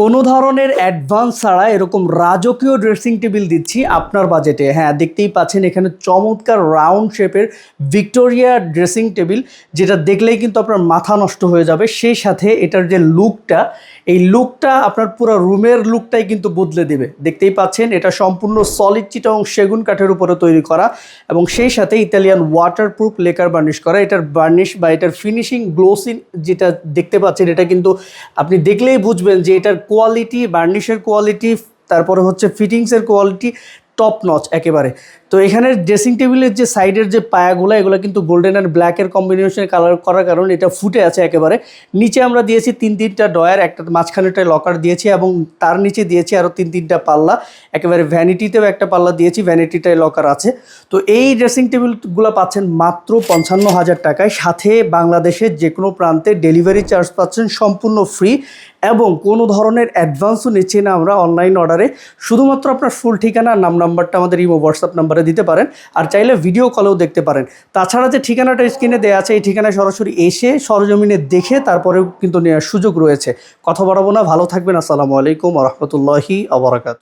কোনো ধরনের অ্যাডভান্স ছাড়া এরকম রাজকীয় ড্রেসিং টেবিল দিচ্ছি আপনার বাজেটে হ্যাঁ দেখতেই পাচ্ছেন এখানে চমৎকার রাউন্ড শেপের ভিক্টোরিয়া ড্রেসিং টেবিল যেটা দেখলেই কিন্তু আপনার মাথা নষ্ট হয়ে যাবে। সেই সাথে এটার যে লুকটা এই লুকটা আপনার পুরো রুমের লুকটাই কিন্তু বদলে দেবে। দেখতেই পাচ্ছেন, এটা সম্পূর্ণ সলিড চিটা এবং সেগুন কাঠের উপরে তৈরি করা এবং সেই সাথে ইতালিয়ান ওয়াটারপ্রুফ লেকার বার্নিশ করা। এটার বার্নিশ বা এটার ফিনিশিং গ্লোসিং যেটা দেখতে পাচ্ছেন, এটা কিন্তু আপনি দেখলেই বুঝবেন যে এটার কোয়ালিটি বার্নিশের কোয়ালিটি তারপরে হচ্ছে ফিটিংসের কোয়ালিটি টপ নচ একেবারে। তো এখানে ড্রেসিং টেবিলের যে সাইডের যে পায়াগুলো, এগুলো কিন্তু গোল্ডেন অ্যান্ড ব্ল্যাকের কম্বিনেশনে কালার করার কারণে এটা ফুটে আছে একেবারে। নিচে আমরা দিয়েছি তিন তিনটা ডয়ার একটা মাঝখানেটায় লকার দিয়েছি এবং তার নিচে দিয়েছি আরও তিন তিনটা পাল্লা। একেবারে ভ্যানিটিতেও একটা পাল্লা দিয়েছি ভ্যানিটিটায় লকার আছে। তো এই ড্রেসিং টেবিলগুলো পাচ্ছেন মাত্র পঞ্চান্ন হাজার টাকায়। সাথে বাংলাদেশের যে কোনো প্রান্তে ডেলিভারি চার্জ পাচ্ছেন সম্পূর্ণ ফ্রি এবং কোনো ধরনের অ্যাডভান্সও নিচ্ছি না আমরা অনলাইন অর্ডারে শুধুমাত্র আপনার ফুল ঠিকানা আর নাম নাম্বারটা আমাদের ইমো হোয়াটসঅ্যাপ নাম্বারে দিতে পারেন আর চাইলে ভিডিও কলেও দেখতে পারেন। তাছাড়া যে ঠিকানাটা স্ক্রিনে দেওয়া আছে, এই ঠিকানায় সরাসরি এসে সরজমিনে দেখে তারপরেও কিন্তু নেওয়ার সুযোগ রয়েছে। কথা বাড়াবো না, ভালো থাকবেন, আসসালামু আলাইকুম রহমতুল্লাহি আবরাকাত